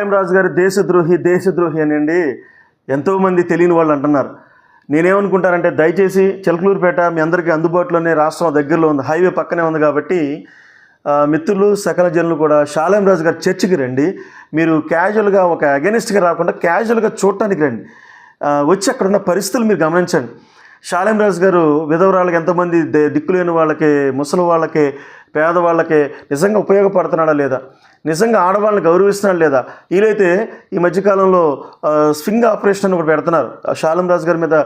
రాజు గారు దేశద్రోహి దేశద్రోహి అనండి. ఎంతోమంది తెలియని వాళ్ళు అంటున్నారు. నేనేమనుకుంటానంటే దయచేసి చిలకలూరుపేట మీ అందరికీ అందుబాటులోనే రాష్ట్రం దగ్గరలో ఉంది. హైవే పక్కనే ఉంది కాబట్టి మిత్రులు సకల జనులు కూడా షాలేం రాజు గారి చర్చికి రండి. మీరు క్యాజువల్గా ఒక అగెనిస్ట్గా రాకుండా క్యాజువల్గా చూడటానికి రండి. వచ్చి అక్కడ ఉన్న పరిస్థితులు మీరు గమనించండి. షాలేం రాజు గారు విధవరాళ్ళకి ఎంతమంది దే- దిక్కులేని వాళ్ళకి ముసలి వాళ్ళకి పేదవాళ్ళకి నిజంగా ఉపయోగపడుతున్నాడా లేదా? నిజంగా ఆడవాళ్ళని గౌరవిస్తున్నాడు లేదా? వీలైతే ఈ మధ్యకాలంలో స్వింగ్ ఆపరేషన్ ఒకటి పెడుతున్నారు. ఆ షాలం రాజు గారి మీద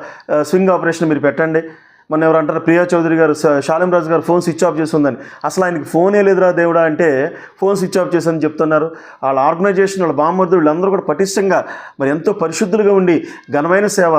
స్వింగ్ ఆపరేషన్ మీరు పెట్టండి. మన ఎవరు అంటారు? ప్రియా చౌదరి గారు షాలం రాజు గారు ఫోన్ స్విచ్ ఆఫ్ చేస్తుందని. అసలు ఆయనకి ఫోనే లేదురా దేవుడా అంటే ఫోన్ స్విచ్ ఆఫ్ చేసని చెప్తున్నారు. వాళ్ళ ఆర్గనైజేషన్ వాళ్ళ బామ్మర్దు వీళ్ళందరూ కూడా పటిష్టంగా మరి ఎంతో పరిశుద్ధులుగా ఉండి ఘనమైన సేవ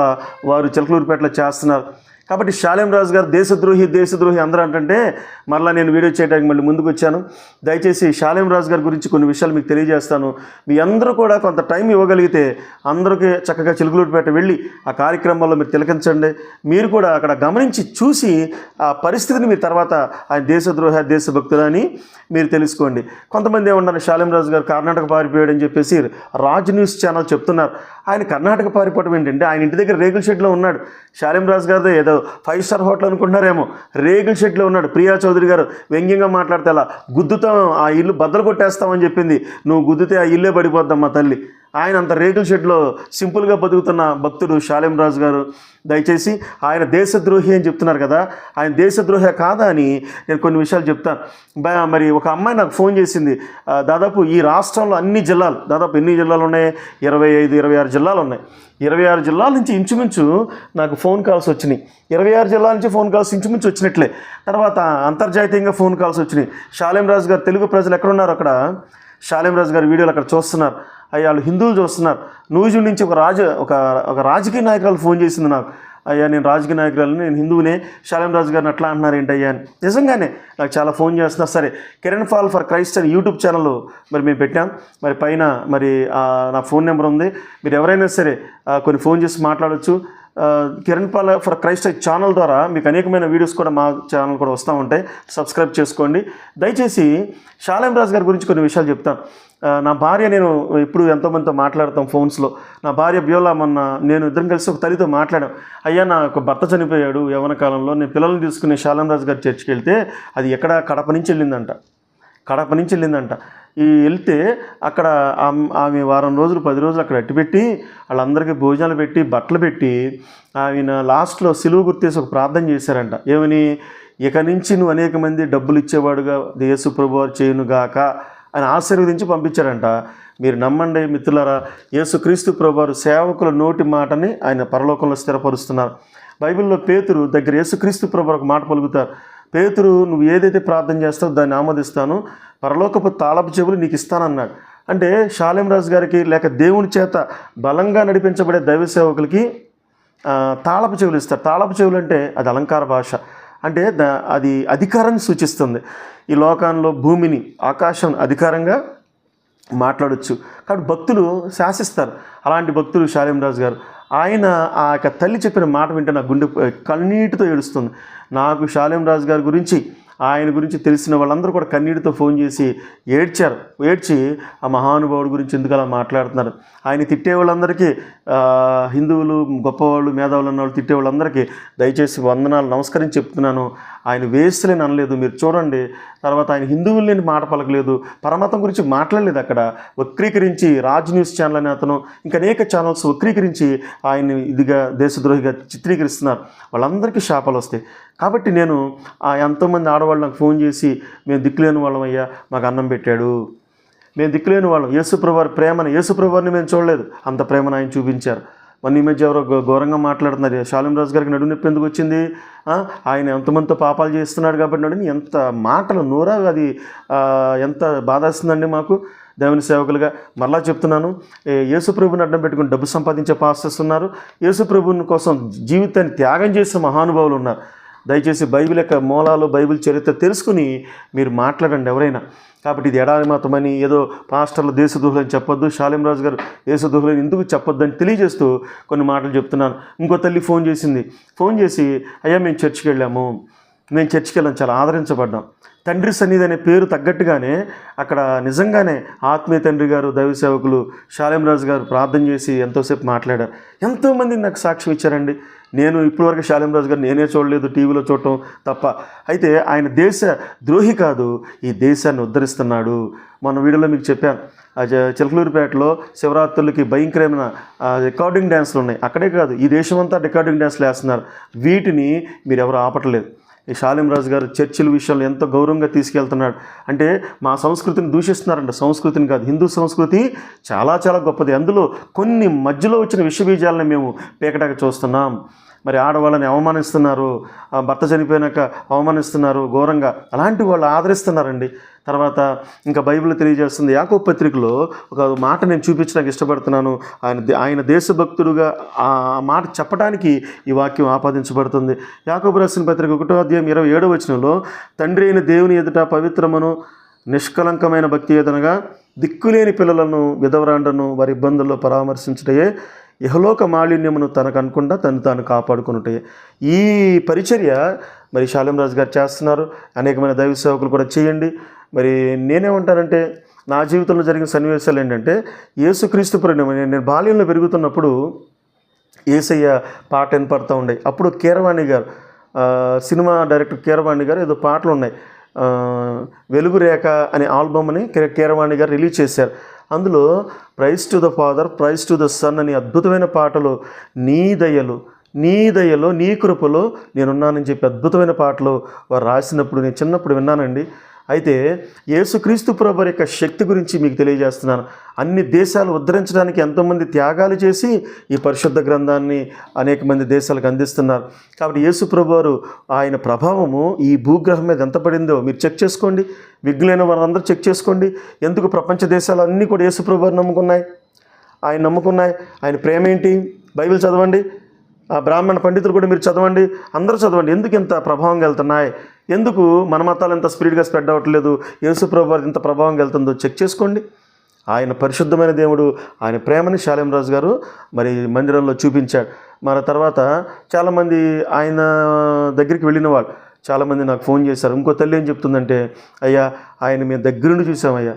వారు చిలకలూరుపేటలో చేస్తున్నారు. కాబట్టి షాలేం రాజు గారు దేశద్రోహి దేశద్రోహి అందరూ అంటే మరలా నేను వీడియో చేయడానికి మళ్ళీ ముందుకు వచ్చాను దయచేసి శాలేం రాజు గారి గురించి కొన్ని విషయాలు మీకు తెలియజేస్తాను. మీ అందరూ కూడా కొంత టైం ఇవ్వగలిగితే అందరికీ చక్కగా చిలుకలూరుపేట వెళ్ళి ఆ కార్యక్రమాల్లో మీరు తిలకించండి. మీరు కూడా అక్కడ గమనించి చూసి ఆ పరిస్థితిని మీరు తర్వాత ఆయన దేశద్రోహ దేశభక్తులు అని మీరు తెలుసుకోండి. కొంతమంది ఏమన్నారు శాలేం రాజు గారు కర్ణాటక పారిపోయాడు అని చెప్పేసి రాజ్ న్యూస్ ఛానల్ చెప్తున్నారు. ఆయన కర్ణాటక పారిపోవడం ఏంటంటే ఆయన ఇంటి దగ్గర రేగుల షెడ్లో ఉన్నాడు. శాలేం రాజు గారిదే ఏదో ఫైవ్ స్టార్ హోటల్ అనుకుంటున్నారేమో. రేగుల షెడ్లో ఉన్నాడు. ప్రియా చౌదరి గారు వ్యంగ్యంగా మాట్లాడితే అలా గుద్దుతాం ఆ ఇల్లు బద్దలు కొట్టేస్తామని చెప్పింది. నువ్వు గుద్దితే ఆ ఇల్లే పడిపోద్దమ్మా తల్లి. ఆయన అంత రేకుల షెడ్లో సింపుల్గా బతుకుతున్న భక్తుడు షాలెం రాజు గారు. దయచేసి ఆయన దేశద్రోహి అని చెప్తున్నారు కదా ఆయన దేశద్రోహి కాదా అని నేను కొన్ని విషయాలు చెప్తాను మరి ఒక అమ్మాయి నాకు ఫోన్ చేసింది. దాదాపు ఈ రాష్ట్రంలో అన్ని జిల్లాలు దాదాపు ఎన్ని జిల్లాలు ఉన్నాయి? ఇరవై ఐదు ఇరవై ఆరు జిల్లాలు ఉన్నాయి. ఇరవై ఆరు జిల్లాల నుంచి ఇంచుమించు నాకు ఫోన్ కాల్స్ వచ్చినాయి. ఇరవై ఆరు జిల్లాల నుంచి ఫోన్ కాల్స్ ఇంచుమించు వచ్చినట్లే. తర్వాత అంతర్జాతీయంగా ఫోన్ కాల్స్ వచ్చినాయి. షాలెం రాజు గారు తెలుగు ప్రజలు ఎక్కడున్నారు అక్కడ? షాలేం రాజు గారి వీడియోలు అక్కడ చూస్తున్నారు. అవి వాళ్ళు హిందువులు చూస్తున్నారు. నూజివీడు నుంచి ఒక రాజ ఒక ఒక రాజకీయ నాయకురాలు ఫోన్ చేసింది నాకు. అయ్యా నేను రాజకీయ నాయకురాలని నేను హిందువునే. షాలేం రాజు గారిని అట్లా అంటున్నారు ఏంటయ్యా అని. నిజంగానే నాకు చాలా ఫోన్ చేస్తున్నారు. సరే కిరణ్ ఫాల్ ఫర్ క్రైస్ట్ అని యూట్యూబ్ ఛానల్ మరి మేము పెట్టాం. మరి పైన మరి నా ఫోన్ నెంబర్ ఉంది. మీరు ఎవరైనా సరే కొన్ని ఫోన్ చేసి మాట్లాడవచ్చు కిరణ్ పాల ఫర్ క్రైస్ట్ ఛానల్ ద్వారా మీకు అనేకమైన వీడియోస్ కూడా మా ఛానల్ కూడా వస్తూ ఉంటాయి. సబ్స్క్రైబ్ చేసుకోండి. దయచేసి షాలేం రాజు గారి గురించి కొన్ని విషయాలు చెప్తాను నా భార్య నేను ఇప్పుడు ఎంతోమందితో మాట్లాడతాం ఫోన్స్లో. నా భార్య బియోలా మొన్న నేను ఇద్దరం కలిసి ఒక తల్లితో మాట్లాడాం. అయ్యా నా ఒక భర్త చనిపోయాడు యవన కాలంలో. నేను పిల్లల్ని తీసుకుని షాలేం రాజు గారి చర్చికి వెళ్తే అది ఎక్కడ కడప నుంచి వెళ్ళిందంట. కడప నుంచి వెళ్ళిందంట. ఈ వెళ్తే అక్కడ ఆమె వారం రోజులు పది రోజులు అక్కడ అట్టిపెట్టి వాళ్ళందరికీ భోజనాలు పెట్టి బట్టలు పెట్టి ఆయన లాస్ట్లో సిలువు గుర్తేసి ఒక ప్రార్థన చేశారంట. ఏమని? ఇక నుంచి నువ్వు అనేక మంది డబ్బులు ఇచ్చేవాడుగా యేసు ప్రభువారు చేయునుగాక అని ఆశీర్వదించి పంపించారంట. మీరు నమ్మండి మిత్రులారా యేసుక్రీస్తు ప్రభువారు సేవకుల నోటి మాటని ఆయన పరలోకంలో స్థిరపరుస్తున్నారు. బైబిల్లో పేతురు దగ్గర యేసుక్రీస్తు ప్రభు ఒక మాట పలుకుతారు. పేతురు నువ్వు ఏదైతే ప్రార్థన చేస్తావో దాన్ని ఆమోదిస్తాను. పరలోకపు తాళపు చెవులు నీకు ఇస్తానన్నాడు. అంటే షాలేం రాజు గారికి లేక దేవుని చేత బలంగా నడిపించబడే దైవ సేవకులకి తాళపు చెవులు ఇస్తారు. తాళపు చెవులు అంటే అది అలంకార భాష. అంటే దా అది అధికారాన్ని సూచిస్తుంది. ఈ లోకంలో భూమిని ఆకాశం అధికారంగా మాట్లాడచ్చు. కాబట్టి భక్తులు శాసిస్తారు. అలాంటి భక్తులు షాలేం రాజు గారు. ఆయన ఆ యొక్క తల్లి చెప్పిన మాట వింటే నా గుండె కన్నీటితో ఏడుస్తుంది. నాకు షాలేం రాజు గారి గురించి ఆయన గురించి తెలిసిన వాళ్ళందరూ కూడా కన్నీటితో ఫోన్ చేసి ఏడ్చారు. ఏడ్చి ఆ మహానుభావుడి గురించి ఎందుకు అలా మాట్లాడుతున్నారు? ఆయన తిట్టే వాళ్ళందరికీ హిందువులు గొప్పవాళ్ళు మేధావులు అన్న వాళ్ళు తిట్టే వాళ్ళందరికీ దయచేసి వందనాలు నమస్కరించి చెప్తున్నాను. ఆయన వేస్తులేని అనలేదు. మీరు చూడండి తర్వాత ఆయన హిందువుల్ని మాట పలకలేదు పరమతం గురించి మాట్లాడలేదు అక్కడ. వక్రీకరించి రాజ్ న్యూస్ ఛానల్ అనే అతను ఇంకా అనేక ఛానల్స్ వక్రీకరించి ఆయన్ని ఇదిగా దేశద్రోహిగా చిత్రీకరిస్తున్నారు. వాళ్ళందరికీ శాపాలు వస్తాయి. కాబట్టి నేను ఆ ఎంతోమంది ఆడవాళ్ళు నాకు ఫోన్ చేసి మేము దిక్కులేని వాళ్ళం అయ్యా మాకు అన్నం పెట్టాడు. మేము దిక్కులేని వాళ్ళం. యేసుప్రభు వారి ప్రేమను యేసుప్రభు వారిని మేము చూడలేదు. అంత ప్రేమను ఆయన చూపించారు. మన ఈ మధ్య ఎవరో ఘోరంగా మాట్లాడుతున్నారు. షాలిం రాజు గారికి నడుము నొప్పి ఎందుకు వచ్చింది? ఆయన ఎంతమందితో పాపాలు చేస్తున్నాడు కాబట్టి నడుని ఎంత మాటలు నోరా అది ఎంత బాధేస్తుందండి మాకు? దేవుని సేవకులుగా మరలా చెప్తున్నాను. ఏ, యేసుప్రభుని అడ్డం పెట్టుకుని డబ్బు సంపాదించే పాస్టర్స్ ఉన్నారు. యేసుప్రభుని కోసం జీవితాన్ని త్యాగం చేసే మహానుభావులు ఉన్నారు. దయచేసి బైబిల్ యొక్క మూలాలు బైబిల్ చరిత్ర తెలుసుకుని మీరు మాట్లాడండి ఎవరైనా. కాబట్టి ఇది ఎడారి మతమని ఏదో పాస్టర్లు దేశదుహులు అని చెప్పొద్దు షాలిం రాజు గారు దేశదుహులు అని ఎందుకు చెప్పొద్దు అని తెలియజేస్తూ కొన్ని మాటలు చెప్తున్నాను. ఇంకో తల్లి ఫోన్ చేసింది. ఫోన్ చేసి అయ్యా మేము చర్చికి వెళ్ళాము. మేము చర్చికి వెళ్ళాం. చాలా ఆదరించబడ్డాం. తండ్రి సన్నిధి అనే పేరు తగ్గట్టుగానే అక్కడ నిజంగానే ఆత్మీయ తండ్రి గారు దైవ సేవకులు రాజు గారు ప్రార్థన చేసి ఎంతోసేపు మాట్లాడారు. ఎంతోమంది నాకు సాక్ష్యం ఇచ్చారండి. నేను ఇప్పటివరకు శాలేంరాజు గారు నేనే చూడలేదు టీవీలో చూడటం తప్ప. అయితే ఆయన దేశ ద్రోహి కాదు ఈ దేశాన్ని ఉద్ధరిస్తున్నాడు. మన వీడియోలో మీకు చెప్పాను చిలకలూరిపేటలో శివరాత్రులకి భయంకరమైన రికార్డింగ్ డ్యాన్స్లు ఉన్నాయి. అక్కడే కాదు ఈ దేశమంతా రికార్డింగ్ డ్యాన్స్లు వేస్తున్నారు. వీటిని మీరు ఎవరు ఆపట్లేదు. ఈ రాజు గారు చర్చిల విషయంలో ఎంతో గౌరవంగా తీసుకెళ్తున్నాడు. అంటే మా సంస్కృతిని దూషిస్తున్నారంట. సంస్కృతిని కాదు హిందూ సంస్కృతి చాలా చాలా గొప్పది. అందులో కొన్ని మధ్యలో వచ్చిన విషబీజాలను మేము పీకటాక చూస్తున్నాం. మరి ఆడవాళ్ళని అవమానిస్తున్నారు భర్త చనిపోయినాక అవమానిస్తున్నారు ఘోరంగా. అలాంటి వాళ్ళు ఆదరిస్తున్నారండి. తర్వాత ఇంకా బైబిల్ తెలియజేస్తుంది. యాకో పత్రికలో ఒక మాట నేను చూపించడానికి ఇష్టపడుతున్నాను. ఆయన ఆయన దేశభక్తుడుగా ఆ మాట చెప్పడానికి ఈ వాక్యం ఆపాదించబడుతుంది. యాకోబు రాసిన పత్రిక ఒకటో అధ్యాయం ఇరవై ఏడవ వచనంలో తండ్రి అయిన దేవుని ఎదుట పవిత్రమును నిష్కలంకమైన భక్తి ఏదనగా దిక్కులేని పిల్లలను విధవరాండను వారి ఇబ్బందుల్లో పరామర్శించుటయే ఇహలోక మాలిన్యమును తనకనకుండా తను తాను కాపాడుకున్నట్టే ఈ పరిచర్య మరి శాలంరాజు గారు చేస్తున్నారు. అనేకమైన దైవ సేవకులు కూడా చేయండి. మరి నేనేమంటానంటే నా జీవితంలో జరిగిన సన్నివేశాలు ఏంటంటే యేసుక్రీస్తు పరిణామం నేను బాల్యంలో పెరుగుతున్నప్పుడు ఏసయ్య పాట వినపడుతూ ఉండే అప్పుడు కీరవాణి గారు సినిమా డైరెక్టర్ కీరవాణి గారు ఏదో పాటలు ఉన్నాయి. వెలుగు రేఖ అనే ఆల్బమ్ని కీరవాణి గారు రిలీజ్ చేశారు. అందులో praise to the father praise to the son అని అద్భుతమైన పాటలు నీ దయలు నీ దయలో నీ కృపలో నేనున్నానని చెప్పి అద్భుతమైన పాటలు వారు రాసినప్పుడు నేను చిన్నప్పుడు విన్నానండి. అయితే యేసుక్రీస్తు ప్రభు యొక్క శక్తి గురించి మీకు తెలియజేస్తున్నాను. అన్ని దేశాలు ఉద్ధరించడానికి ఎంతోమంది త్యాగాలు చేసి ఈ పరిశుద్ధ గ్రంథాన్ని అనేక మంది దేశాలకు అందిస్తున్నారు. కాబట్టి యేసు ప్రభువారు ఆయన ప్రభావము ఈ భూగ్రహం మీద ఎంత పడిందో మీరు చెక్ చేసుకోండి. విఘ్నులైన వారందరూ చెక్ చేసుకోండి. ఎందుకు ప్రపంచ దేశాలు అన్నీ కూడా యేసు ప్రభువారు నమ్ముకున్నాయి? ఆయన నమ్ముకున్నాయి. ఆయన ప్రేమ ఏంటి? బైబిల్ చదవండి. ఆ బ్రాహ్మణ పండితులు కూడా మీరు చదవండి. అందరూ చదవండి. ఎందుకు ఇంత ప్రభావం వెళ్తున్నాయి ఎందుకు మన మతాలు ఇంత స్పీడ్గా స్ప్రెడ్ అవ్వట్లేదు? యేసు ప్రభు ఇంత ప్రభావం వెళ్తుందో చెక్ చేసుకోండి. ఆయన పరిశుద్ధమైన దేవుడు ఆయన ప్రేమని శాలేంరాజు గారు మరి మందిరంలో చూపించాడు. మరి తర్వాత చాలామంది ఆయన దగ్గరికి వెళ్ళిన వాళ్ళు చాలామంది నాకు ఫోన్ చేశారు. ఇంకో తల్లి ఏం చెప్తుందంటే అయ్యా ఆయన మేము దగ్గరుండి చూసామయ్యా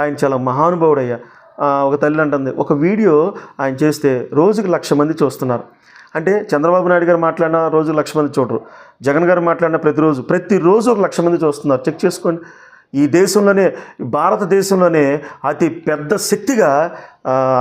ఆయన చాలా మహానుభావుడయ్యా. ఒక తల్లి అంటుంది. ఒక వీడియో ఆయన చేస్తే రోజుకి లక్ష మంది చూస్తున్నారు. అంటే చంద్రబాబు నాయుడు గారు మాట్లాడిన రోజు లక్ష మంది చూడరు. జగన్ గారు మాట్లాడిన ప్రతిరోజు ప్రతిరోజు ఒక లక్ష మంది చూస్తున్నారు. చెక్ చేసుకోండి. ఈ దేశంలోనే భారతదేశంలోనే అతి పెద్ద శక్తిగా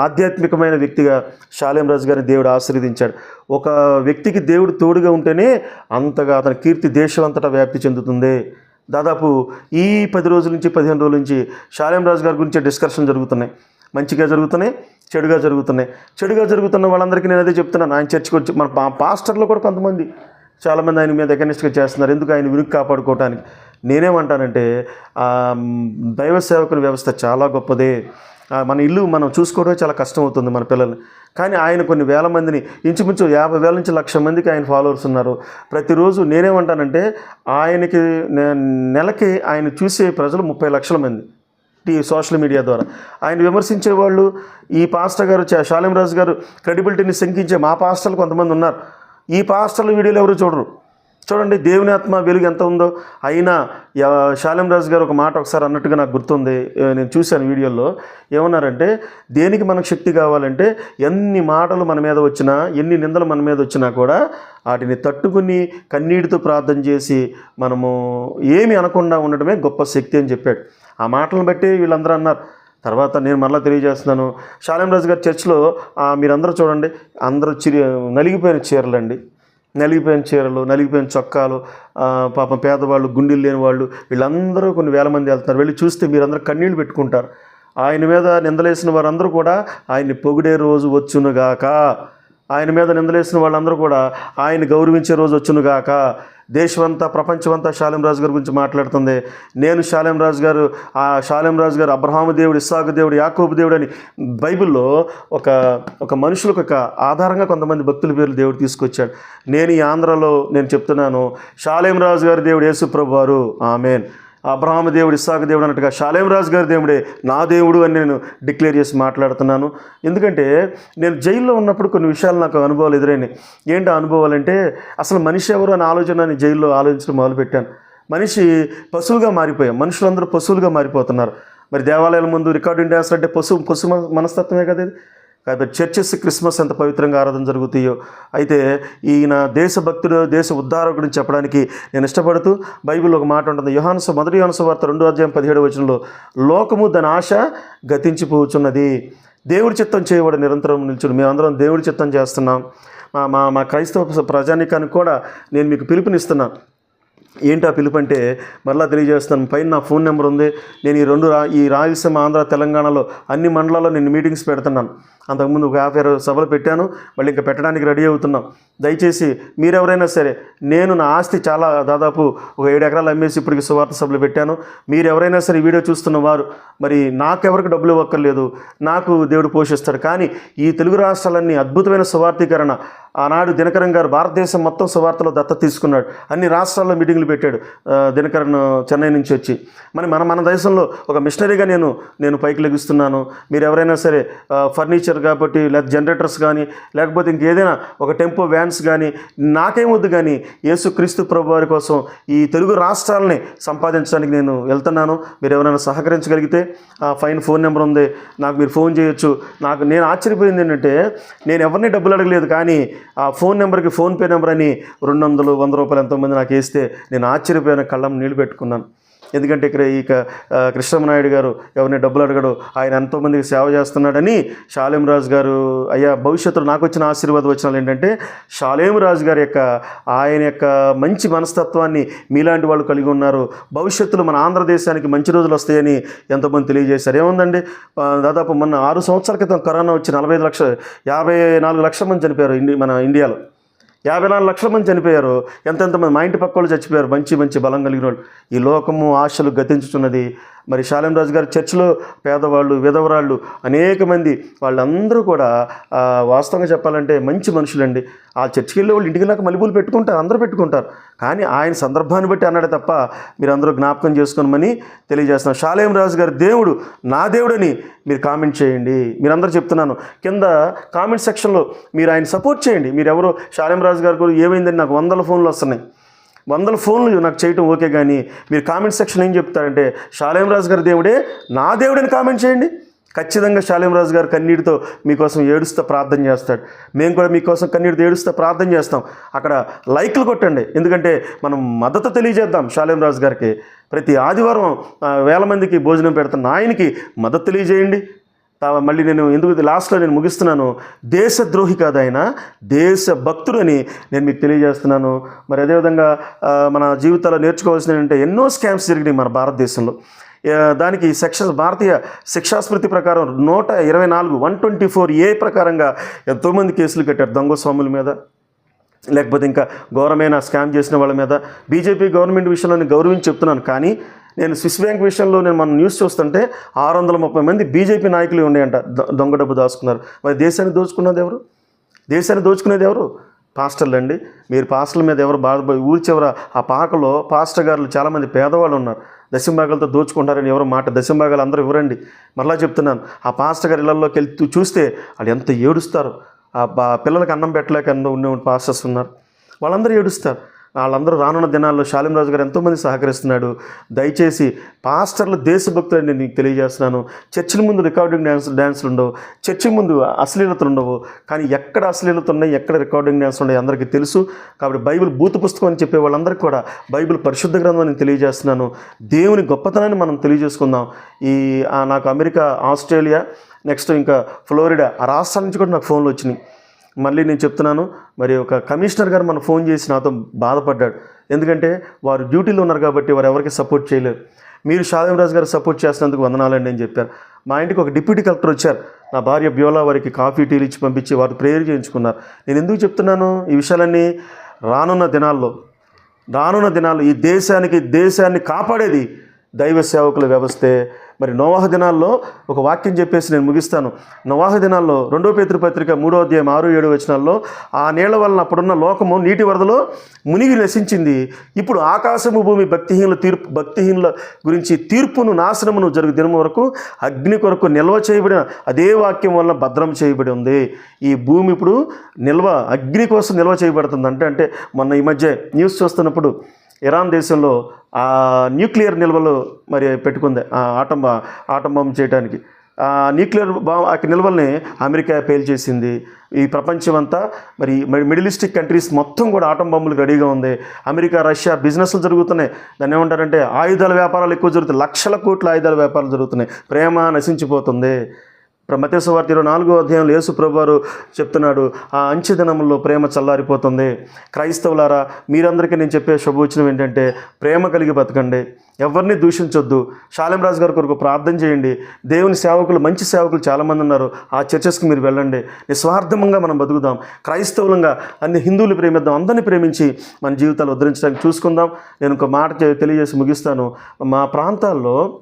ఆధ్యాత్మికమైన వ్యక్తిగా శాలేం రాజు గారిని దేవుడు ఆశీర్వదించాడు. ఒక వ్యక్తికి దేవుడు తోడుగా ఉంటేనే అంతగా అతని కీర్తి దేశం అంతటా వ్యాప్తి చెందుతుంది. దాదాపు ఈ పది రోజుల నుంచి పదిహేను రోజుల నుంచి శాలేం రాజు గారి గురించి డిస్కషన్ జరుగుతున్నాయి. మంచిగా జరుగుతున్నాయి చెడుగా జరుగుతున్నాయి. చెడుగా జరుగుతున్న వాళ్ళందరికీ నేను అదే చెప్తున్నాను ఆయన చర్చకు వచ్చి మన పాస్టర్లు కూడా కొంతమంది చాలామంది ఆయన మీద ఎగనిస్ట్గా చేస్తున్నారు. ఎందుకు ఆయన విరుగు కాపాడుకోవటానికి? నేనేమంటానంటే దైవ సేవకుని వ్యవస్థ చాలా గొప్పదే. మన ఇల్లు మనం చూసుకోవడమే చాలా కష్టం అవుతుంది మన పిల్లల్ని. కానీ ఆయన కొన్ని వేల మందిని ఇంచుమించు యాభై వేల నుంచి లక్ష మందికి ఆయన ఫాలోవర్స్ ఉన్నారు. ప్రతిరోజు నేనేమంటానంటే ఆయనకి నె- నెలకి ఆయన చూసే ప్రజలు ముప్పై లక్షల మంది. టీ సోషల్ మీడియా ద్వారా. ఆయన విమర్శించే వాళ్ళు ఈ పాస్టర్ గారు షాలిం రాజు గారు క్రెడిబిలిటీని శంకించే మా పాస్టర్లు కొంతమంది ఉన్నారు. ఈ పాస్టర్ల వీడియోలు ఎవరు చూడరు? చూడండి దేవుని ఆత్మ వెలుగు ఎంత ఉందో. అయినా యా- శాలిం రాజు గారు ఒక మాట ఒకసారి అన్నట్టుగా నాకు గుర్తుంది. నేను చూశాను వీడియోలో. ఏమన్నారంటే దేనికి మనకు శక్తి కావాలంటే ఎన్ని మాటలు మన మీద వచ్చినా ఎన్ని నిందలు మన మీద వచ్చినా కూడా వాటిని తట్టుకుని కన్నీటితో ప్రార్థన చేసి మనము ఏమి అనకుండా ఉండడమే గొప్ప శక్తి అని చెప్పాడు. ఆ మాటలను బట్టి వీళ్ళందరూ అన్నారు. తర్వాత నేను మరలా తెలియజేస్తున్నాను. శాలేం రాజు గారి చర్చ్లో మీరందరూ చూడండి అందరూ చిరి నలిగిపోయిన చీరలండి. నలిగిపోయిన చీరలు నలిగిపోయిన చొక్కాలు పాపం పేదవాళ్ళు గుండెలు లేని వాళ్ళు వీళ్ళందరూ కొన్ని వేల మంది వెళ్తున్నారు. వెళ్ళి చూస్తే మీరందరూ కన్నీళ్ళు పెట్టుకుంటారు. ఆయన మీద నిందలేసిన వారందరూ కూడా ఆయన్ని పొగిడే రోజు వచ్చునుగాక. ఆయన మీద నిందలేసిన వాళ్ళందరూ కూడా ఆయన గౌరవించే రోజు వచ్చునుగాక. దేశమంతా ప్రపంచమంతా శాలెం రాజు గారి గురించి మాట్లాడుతుంది. నేను శాలెం రాజు గారు ఆ శాలెం రాజు గారు అబ్రహాము దేవుడు ఇస్సాకు దేవుడు యాకోబు దేవుడు అని బైబిల్లో ఒక ఒక మనుషులకు ఒక ఆధారంగా కొంతమంది భక్తుల పేర్లు దేవుడు తీసుకొచ్చాడు. నేను ఈ ఆంధ్రలో నేను చెప్తున్నాను శాలేం రాజు గారి దేవుడు యేసుప్రభు వారు. ఆమెన్. అబ్రహాము దేవుడు ఇస్సాకు దేవుడు అన్నట్టుగా షాలేం రాజు గారి దేవుడే నా దేవుడు అని నేను డిక్లేర్ చేసి మాట్లాడుతున్నాను. ఎందుకంటే నేను జైల్లో ఉన్నప్పుడు కొన్ని విషయాలు నాకు అనుభవాలు ఎదురైనాయి. ఏంటి అనుభవాలంటే అనుభవాలు అంటే అసలు మనిషి ఎవరు అని ఆలోచన నేను జైల్లో ఆలోచించడం మొదలుపెట్టాను. మనిషి పశువుగా మారిపోయాం. మనుషులందరూ పశువులుగా మారిపోతున్నారు. మరి దేవాలయాల ముందు రికార్డింగ్ డ్యాన్స్ అంటే పశువు పశు మనస్తత్వమే కదా ఇది? కాబట్టి చర్చెస్ క్రిస్మస్ ఎంత పవిత్రంగా ఆరాధన జరుగుతాయో. అయితే ఈయన దేశభక్తుడు దేశ ఉద్ధారకుడిని చెప్పడానికి నేను ఇష్టపడుతూ బైబిల్ ఒక మాట ఉంటుంది. యోహానుస మొదటి యోహానుస వార్త రెండో అధ్యాయం పదిహేడు వచనంలో లోకము దాని ఆశ గతించిపోచున్నది. దేవుడి చిత్తం చేయబడి నిరంతరం నిల్చుడు మేమందరం దేవుడి చిత్తం చేస్తున్నాం. మా మా మా క్రైస్తవ ప్రజానికానికి కూడా నేను మీకు పిలుపునిస్తున్నాను ఏంటి ఆ మరలా తెలియజేస్తాను పైన నా ఫోన్ నెంబర్ ఉంది. నేను ఈ రెండు రా ఈ రాయలసీమ ఆంధ్ర తెలంగాణలో అన్ని మండలాల్లో నేను మీటింగ్స్ పెడుతున్నాను. అంతకుముందు ఒక యాభై అరవై సభలు పెట్టాను. మళ్ళీ ఇంకా పెట్టడానికి రెడీ అవుతున్నాం. దయచేసి మీరెవరైనా సరే నేను నా ఆస్తి చాలా దాదాపు ఒక ఏడు ఎకరాలు అమ్మేసి ఇప్పటికి సువార్త సభలు పెట్టాను. మీరు ఎవరైనా సరే వీడియో చూస్తున్న వారు మరి నాకెవరికి డబ్బులు ఇవ్వక్కర్లేదు. నాకు దేవుడు పోషిస్తాడు. కానీ ఈ తెలుగు రాష్ట్రాలన్నీ అద్భుతమైన సువార్థీకరణ ఆనాడు దినకరన్ గారు భారతదేశం మొత్తం సువార్తలో దత్త తీసుకున్నాడు. అన్ని రాష్ట్రాల్లో మీటింగ్లు పెట్టాడు దినకరన్ చెన్నై నుంచి వచ్చి. మరి మన మన దేశంలో ఒక మిషనరీగా నేను నేను పైకి లెగిస్తున్నాను. మీరు ఎవరైనా సరే ఫర్నిచర్ కాబట్టి లేదా జనరేటర్స్ కానీ లేకపోతే ఇంకేదైనా ఒక టెంపో వ్యాన్స్ కానీ నాకేమొద్దు కానీ యేసుక్రీస్తు ప్రభు వారి కోసం ఈ తెలుగు రాష్ట్రాలని సంపాదించడానికి నేను వెళ్తున్నాను. మీరు ఎవరైనా సహకరించగలిగితే ఆ ఫైన్ ఫోన్ నెంబర్ ఉంది. నాకు మీరు ఫోన్ చేయొచ్చు. నాకు నేను ఆశ్చర్యపోయింది ఏంటంటే నేను ఎవరిని డబ్బులు అడగలేదు కానీ ఆ ఫోన్ నెంబర్కి ఫోన్పే నెంబర్ అని రెండు వందలు వంద రూపాయలు ఎంతోమంది నాకు వేస్తే నేను ఆశ్చర్యపోయిన కళ్ళం నీళ్ళు పెట్టుకున్నాను. ఎందుకంటే ఇక్కడ ఈ కృష్ణమనాయుడు గారు ఎవరిని డబ్బులు అడగడు ఆయన ఎంతోమందికి సేవ చేస్తున్నాడని షాలేం రాజు గారు అయ్యా భవిష్యత్తులో నాకు వచ్చిన ఆశీర్వాద వచనాలు ఏంటంటే షాలేం రాజు గారి యొక్క ఆయన యొక్క మంచి మనస్తత్వాన్ని మీలాంటి వాళ్ళు కలిగి ఉన్నారు. భవిష్యత్తులో మన ఆంధ్రదేశానికి మంచి రోజులు వస్తాయని ఎంతోమంది తెలియజేశారు. ఏముందండి? దాదాపు మొన్న ఆరు సంవత్సరాల క్రితం కరోనా వచ్చి నలభై ఐదు లక్షల యాభై నాలుగు లక్షల మంది చనిపోయారు ఇండి మన ఇండియాలో. యాభై నాలుగు లక్షల మంది చనిపోయారు. ఎంతెంతమంది మా ఇంటి పక్క వాళ్ళు చచ్చిపోయారు. మంచి మంచి బలం కలిగిన వాళ్ళు. ఈ లోకము ఆశలు గతించుతున్నది మరి శాలం రాజు గారి చర్చిలో పేదవాళ్ళు విధవరాళ్ళు అనేక మంది వాళ్ళందరూ కూడా వాస్తవంగా చెప్పాలంటే మంచి మనుషులండి. ఆ చర్చికి వెళ్ళే వాళ్ళు ఇంటికి నాకు మలుపులు పెట్టుకుంటారు అందరూ పెట్టుకుంటారు. కానీ ఆయన సందర్భాన్ని బట్టి అన్నాడు తప్ప మీరందరూ జ్ఞాపకం చేసుకోమని తెలియజేస్తున్నాను. శాలేం రాజు గారి దేవుడు నా దేవుడని మీరు కామెంట్ చేయండి. మీరందరూ చెప్తున్నాను. కింద కామెంట్ సెక్షన్లో మీరు ఆయన సపోర్ట్ చేయండి. మీరు ఎవరో శాలేం రాజు గారి గురించి ఏమైందని నాకు వందల ఫోన్లు వస్తున్నాయి. వందల ఫోన్లు నాకు చేయటం ఓకే కానీ మీరు కామెంట్ సెక్షన్ ఏం చెప్తారంటే షాలేం రాజు గారి దేవుడే నా దేవుడని కామెంట్ చేయండి. ఖచ్చితంగా శాలేం రాజు గారు కన్నీటితో మీకోసం ఏడుస్తూ ప్రార్థన చేస్తాడు. మేము కూడా మీకోసం కన్నీటితో ఏడుస్తూ ప్రార్థన చేస్తాం. అక్కడ లైక్లు కొట్టండి. ఎందుకంటే మనం మద్దతు తెలియజేద్దాం శాలేం రాజు గారికి. ప్రతి ఆదివారం వేల మందికి భోజనం పెడుతున్న ఆయనకి మద్దతు తెలియజేయండి. మళ్ళీ నేను ఎందుకు లాస్ట్లో నేను ముగిస్తున్నాను? దేశద్రోహి కాదు ఆయన. దేశభక్తుడు అని నేను మీకు తెలియజేస్తున్నాను. మరి అదేవిధంగా మన జీవితాల్లో నేర్చుకోవాల్సిన అంటే ఎన్నో స్కామ్స్ జరిగినాయి మన భారతదేశంలో. దానికి శిక్ష భారతీయ శిక్షాస్మృతి ప్రకారం నూట ఇరవై నాలుగు వన్ ట్వంటీ ఫోర్ ఏ ప్రకారంగా ఎంతోమంది కేసులు కట్టారు దొంగ స్వాముల మీద. లేకపోతే ఇంకా ఘోరమైన స్కామ్ చేసిన వాళ్ళ మీద. బీజేపీ గవర్నమెంట్ విషయంలో గౌరవించి చెప్తున్నాను. కానీ నేను స్విస్ బ్యాంక్ విషయంలో నేను మన న్యూస్ చూస్తుంటే ఆరు వందల ముప్పై మంది బీజేపీ నాయకులు ఉన్నాయంట దొంగ డబ్బు దాచుకున్నారు. మరి దేశాన్ని దోచుకున్నది ఎవరు? దేశాన్ని దోచుకునేది ఎవరు? పాస్టర్లు అండి. మీరు పాస్టర్ల మీద ఎవరు బాధ ఊరి చివర ఆ పాకలో పాస్టర్ గారులు చాలామంది పేదవాళ్ళు ఉన్నారు. దశంభాగాలతో దోచుకుంటారని ఎవరు మాట దశంభాగాలు అందరూ ఇవ్వరండి మరలా చెప్తున్నాను. ఆ పాస్టర్ గారి ఇళ్ళలోకి వెళ్తూ చూస్తే వాళ్ళు ఎంత ఏడుస్తారు. ఆ బా- పిల్లలకి అన్నం పెట్టలేక ఎన్నో ఉండే పాస్టర్స్ ఉన్నారు. వాళ్ళందరూ ఏడుస్తారు. వాళ్ళందరూ రానున్న దినాల్లో శాలిం రాజు గారు ఎంతోమంది సహకరిస్తున్నాడు. దయచేసి పాస్టర్లు దేశభక్తులని నేను నీకు తెలియజేస్తున్నాను. చర్చిల ముందు రికార్డింగ్ డ్యాన్స్ డ్యాన్సులు ఉండవు. చర్చి ముందు అశ్లీలతలు ఉండవు. కానీ ఎక్కడ అశ్లీలత ఉన్నాయి ఎక్కడ రికార్డింగ్ డ్యాన్స్ ఉన్నాయి అందరికీ తెలుసు. కాబట్టి బైబిల్ భూత పుస్తకం అని చెప్పే వాళ్ళందరికీ కూడా బైబిల్ పరిశుద్ధ గ్రంథం అని తెలియజేస్తున్నాను. దేవుని గొప్పతనాన్ని మనం తెలియజేసుకుందాం. ఈ నాకు అమెరికా ఆస్ట్రేలియా నెక్స్ట్ ఇంకా ఫ్లోరిడా ఆ రాష్ట్రాల నుంచి కూడా నాకు ఫోన్లు వచ్చినాయి. మళ్ళీ నేను చెప్తున్నాను మరి ఒక కమిషనర్ గారు మన ఫోన్ చేసి నాతో బాధపడ్డాడు. ఎందుకంటే వారు డ్యూటీలో ఉన్నారు కాబట్టి వారు ఎవరికి సపోర్ట్ చేయలేరు. మీరు షాదం రాజు గారు సపోర్ట్ చేసినందుకు వందనాలండి అని చెప్పారు. మా ఇంటికి ఒక డిప్యూటీ కలెక్టర్ వచ్చారు. నా భార్య బ్యోలా వారికి కాఫీ టీలు ఇచ్చి పంపించి వారు ప్రేయర్ చేయించుకున్నారు. నేను ఎందుకు చెప్తున్నాను? ఈ విషయాలన్నీ రానున్న దినాల్లో రానున్న దినాల్లో ఈ దేశానికి దేశాన్ని కాపాడేది దైవ సేవకుల వ్యవస్థే మరి నోవాహ దినాల్లో ఒక వాక్యం చెప్పేసి నేను ముగిస్తాను. నోవాహ దినాల్లో రెండో పేతృపత్రిక మూడో అధ్యాయం ఆరు ఏడు వచనాల్లో ఆ నీళ్ళ వలన అప్పుడున్న లోకము నీటి వరదలో మునిగి నశించింది. ఇప్పుడు ఆకాశము భూమి భక్తిహీనుల తీర్పు భక్తిహీనుల గురించి తీర్పును నాశనమును జరుగు దినం వరకు అగ్ని కొరకు నిల్వ చేయబడిన అదే వాక్యం వలన భద్రం చేయబడి ఉంది. ఈ భూమి ఇప్పుడు నిల్వ అగ్ని కోసం నిల్వ చేయబడుతుంది. అంటే అంటే మొన్న ఈ మధ్య న్యూస్ చూస్తున్నప్పుడు ఇరాన్ దేశంలో ఆ న్యూక్లియర్ నిల్వలు మరి పెట్టుకుంది ఆ ఆటం ఆటం బాంబు చేయడానికి ఆ న్యూక్లియర్ బా ఆ నిల్వల్ని అమెరికా పేల్చేసింది ఈ ప్రపంచం అంతా మరి మరి మిడిల్ ఈస్ట్ కంట్రీస్ మొత్తం కూడా ఆటం బాంబులు రెడీగా ఉంది. అమెరికా రష్యా బిజినెస్లు జరుగుతున్నాయి. దాన్ని ఏమంటారంటే ఆయుధాల వ్యాపారాలు ఎక్కువ జరుగుతాయి. లక్షల కోట్ల ఆయుధాల వ్యాపారాలు జరుగుతున్నాయి. ప్రేమ నశించిపోతుంది. మతేసు వార్త ఇరవై నాలుగో అధ్యాయంలో యేసు ప్రభువారు చెప్తున్నాడు ఆ అంచె దినముల్లో ప్రేమ చల్లారిపోతుంది. క్రైస్తవులారా మీరందరికీ నేను చెప్పే శుభవచనం ఏంటంటే ప్రేమ కలిగి బతకండి. ఎవరిని దూషించొద్దు. శాలెంరాజు గారి కొరకు ప్రార్థన చేయండి. దేవుని సేవకులు మంచి సేవకులు చాలామంది ఉన్నారు. ఆ చర్చెస్కి మీరు వెళ్ళండి. నిస్వార్థంగా మనం బతుకుదాం. క్రైస్తవులంగా అన్ని హిందువులు ప్రేమిద్దాం. అందరిని ప్రేమించి మన జీవితాలు ఉద్ధరించడానికి చూసుకుందాం. నేను ఒక మాట తెలియజేసి ముగిస్తాను. మా ప్రాంతాల్లో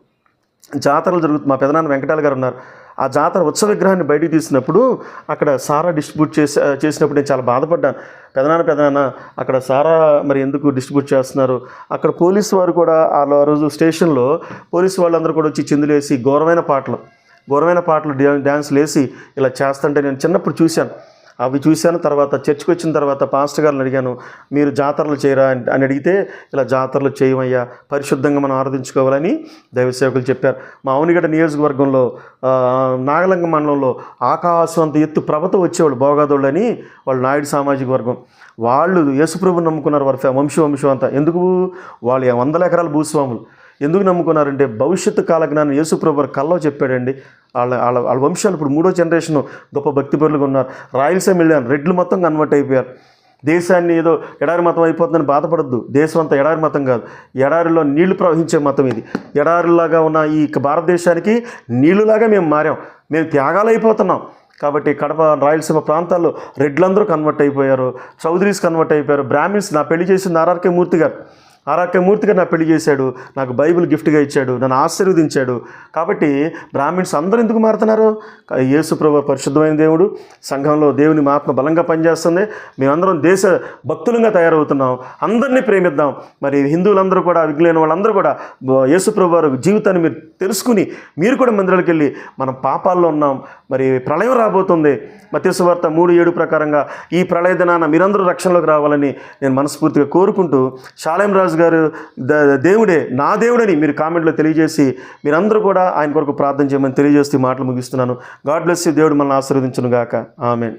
జాతరలు జరుగుతుంది మా పెదనాన్న వెంకటాల గారు ఉన్నారు. ఆ జాతర ఉత్సవ విగ్రహాన్ని బయటికి తీసినప్పుడు అక్కడ సారా డిస్ట్రిబ్యూట్ చేసి చేసినప్పుడు నేను చాలా బాధపడ్డాను. పెదనాన్న పెదనాన్న అక్కడ సారా మరి ఎందుకు డిస్ట్రిబ్యూట్ చేస్తున్నారు? అక్కడ పోలీసు వారు కూడా ఆ రోజు స్టేషన్లో పోలీసు వాళ్ళందరూ కూడా వచ్చి చిందులేసి ఘోరమైన పాటలు ఘోరమైన పాటలు డ్యాన్స్లు వేసి ఇలా చేస్తుంటే నేను చిన్నప్పుడు చూశాను. అవి చూశాను తర్వాత చర్చికి వచ్చిన తర్వాత పాస్టర్ గారిని అడిగాను మీరు జాతరలు చేయరా? అని అని అడిగితే ఇలా జాతరలు చేయమయ్యా పరిశుద్ధంగా మనం ఆరాధించుకోవాలని దైవసేవకులు చెప్పారు. మా అవునిగడ్డ నియోజకవర్గంలో నాగలంగ మండలంలో ఆకాశం అంత ఎత్తు ప్రభతో వచ్చేవాళ్ళు భోగాదోళ్ళు అని వాళ్ళు నాయుడు సామాజిక వర్గం. వాళ్ళు యేసుప్రభుని నమ్ముకున్నారు వారి ఫ్యా- వంశం వంశం అంతా. ఎందుకు? వాళ్ళు వందల ఎకరాల భూస్వాములు. ఎందుకు నమ్ముకున్నారంటే భవిష్యత్తు కాలజ్ఞానం యేసుప్రభు కల్లో చెప్పాడండి. వాళ్ళ వాళ్ళ వాళ్ళ వంశాలు ఇప్పుడు మూడో జనరేషన్ గొప్ప భక్తి పరులుగా ఉన్నారు. రాయలసీమ వెళ్ళాను. రెడ్లు మొత్తం కన్వర్ట్ అయిపోయారు. దేశాన్ని ఏదో ఎడారి మతం అయిపోతుందని బాధపడద్దు. దేశం అంతా ఎడారి మతం కాదు. ఎడారిలో నీళ్ళు ప్రవహించే మతం ఇది. ఎడారిలాగా ఉన్న ఈ భారతదేశానికి నీళ్ళులాగా మేము మారాం. మేము త్యాగాలు అయిపోతున్నాం. కాబట్టి కడప రాయలసీమ ప్రాంతాల్లో రెడ్లందరూ కన్వర్ట్ అయిపోయారు. చౌదరీస్ కన్వర్ట్ అయిపోయారు. బ్రాహ్మిన్స్ నా పెళ్ళి చేసింది ఆర్ఆర్కే మూర్తి గారు. ఆర్ఆర్కే నా పెళ్ళి చేశాడు నాకు బైబిల్ గిఫ్ట్గా ఇచ్చాడు నన్ను ఆశీర్వదించాడు. కాబట్టి బ్రాహ్మిన్స్ అందరూ ఎందుకు మారుతున్నారు? యేసు ప్రభు పరిశుద్ధమైన దేవుడు సంఘంలో దేవుని ఆత్మ బలంగా పనిచేస్తుంది. మేమందరం దేశ భక్తులంగా తయారవుతున్నాం. అందరినీ ప్రేమిద్దాం. మరి హిందువులందరూ కూడా విజ్ఞాన వాళ్ళందరూ కూడా బ- యేసు ప్రభు వారి జీవితాన్ని మీరు తెలుసుకుని మీరు కూడా మందిరాలకు వెళ్ళి మనం పాపాల్లో ఉన్నాం. మరి ప్రళయం రాబోతుంది. మత్స్యవార్త మూడు ఏడు ప్రకారంగా ఈ ప్రళయ దినాన మీరందరూ రక్షణలోకి రావాలని నేను మనస్ఫూర్తిగా కోరుకుంటూ శాలయం రాజు గారు ద- దేవుడే నా దేవుడని మీరు కామెంట్లో తెలియజేసి మీరందరూ కూడా ఆయన కొరకు ప్రార్థన చేయమని తెలియజేస్తూ మాటలు ముగిస్తున్నాను. గాడ్ బ్లెస్ యూ దేవుడు మనల్ని ఆశీర్వదించును గాక ఆమెన్.